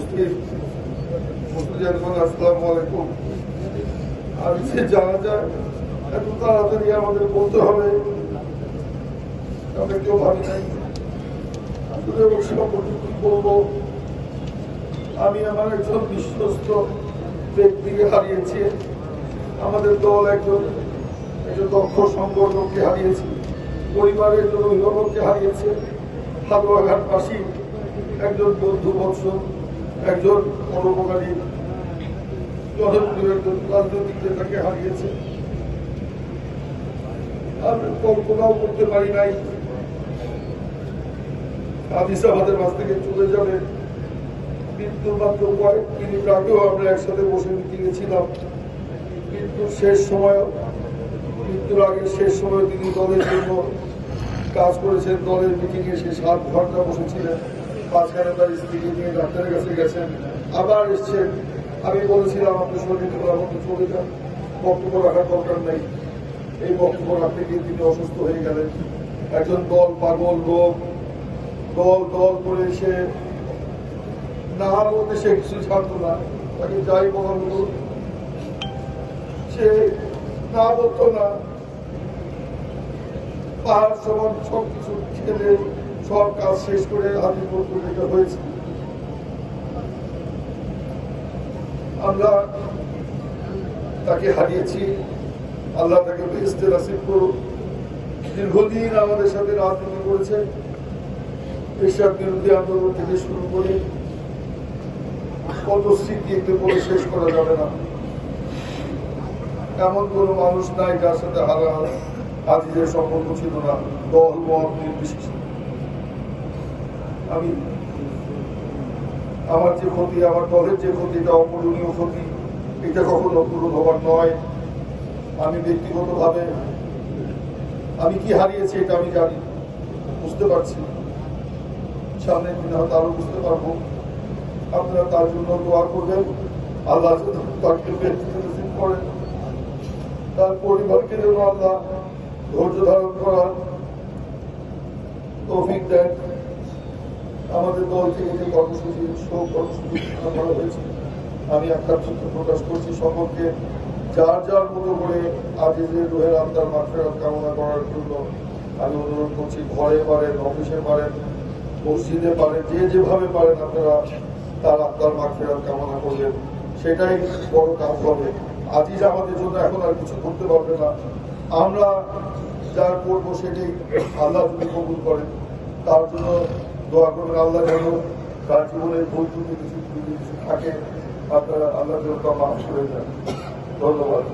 আমাদের আমি আমার একজন বিশ্বস্ত ব্যক্তিকে হারিয়েছি। আমাদের দল একজন একজন দক্ষ সংগঠনকে হারিয়েছি। পরিবারের একজন অভিভাবককে হারিয়েছে। হালুয়াঘাটবাসী একজন বন্ধু বৎস একজন পরোপকারী জনপ্রিয় রাজনৈতিক নেতাকে হারিয়েছে। আমি কল্পনাও করতে পারি নাই। আদিস আমাদের থেকে চলে যাবে। মৃত্যুর মাত্র কয়েক মিনিট আগেও আমরা একসাথে বসে মিটিংয়ে মৃত্যুর শেষ সময় মৃত্যুর আগে শেষ সময় তিনি দলের জন্য কাজ করেছেন। দলের মিটিংয়ে সে সাত ঘণ্টা বসেছিলেন। মাঝখানে তার স্ত্রীকে নিয়ে ডাক্তারের কাছে গেছেন। আবার এসছেন। আমি বলেছিলাম, আপনি শরীর মতো চলে যান বক্তব্য রাখার দরকার নেই। এই বক্তব্য রাখতে গিয়ে তিনি অসুস্থ হয়ে গেলেন। একজন দল পাগল লোক, দল দল করে এসে না বলতে সে কিছু ছাড়তো না। তাকে যাই বলা হলো, সে না বলতো না। পাহাড় সমান সব কিছু ছেলে সব কাজ শেষ করে করতে যেতে হয়েছে। আমরা তাকে হারিয়েছি, আল্লাহ তাকে বেহেস্তে নাসিব দীর্ঘদিন আমাদের সাথে রাজনীতি করেছে। পেশার বিরোধী আন্দোলন থেকে শুরু করে কত স্মৃতি একটু বলে শেষ করা যাবে না। এমন কোন মানুষ নাই যার সাথে হারা আজিজের সম্পর্ক ছিল না। দল মত নির্বিশেষে। আমি আমার যে ক্ষতি, আমার দলের যে ক্ষতি, এটা অপূরণীয় ক্ষতি, এটা কখনো পূরণ হবার নয়। আমি ব্যক্তিগতভাবে আমি কি হারিয়েছি এটা আমি জানি, বুঝতে পারছি। সামনের দিনে হয়তো আরও বুঝতে পারব। আপনারা তার জন্য দোয়া করবেন। আল্লাহ তাকে করেন। তার পরিবারকে যেন আল্লাহ ধৈর্য ধারণ করার তৌফিক দেন। আমাদের দল থেকে যে কর্মসূচি শোক কর্মসূচি ঘোষণা করা হয়েছে, আমি আকাঙ্ক্ষিত প্রকাশ করছি। সকলকে যার যার মতো করে আজিজের রোহের আন্দার মাফেরাত কামনা করার জন্য আমি অনুরোধ করছি, ঘরে পারেন, অফিসে পারেন, মসজিদে পারেন, যে যেভাবে পারেন আপনারা তার আত্মার মাফেরাত কামনা করবেন। সেটাই বড় কাজ হবে। আজিজ আমাদের জন্য এখন আর কিছু করতে পারবে না। আমরা যা করব সেটাই আল্লাহ যদি কবুল করেন। তার জন্য দোয়া করবেন আল্লাহ যেন তার জীবনে বৈদ্যুতিক কিছু থাকে, আপনারা আল্লাহ যেন তা মাফ করে যান ধন্যবাদ।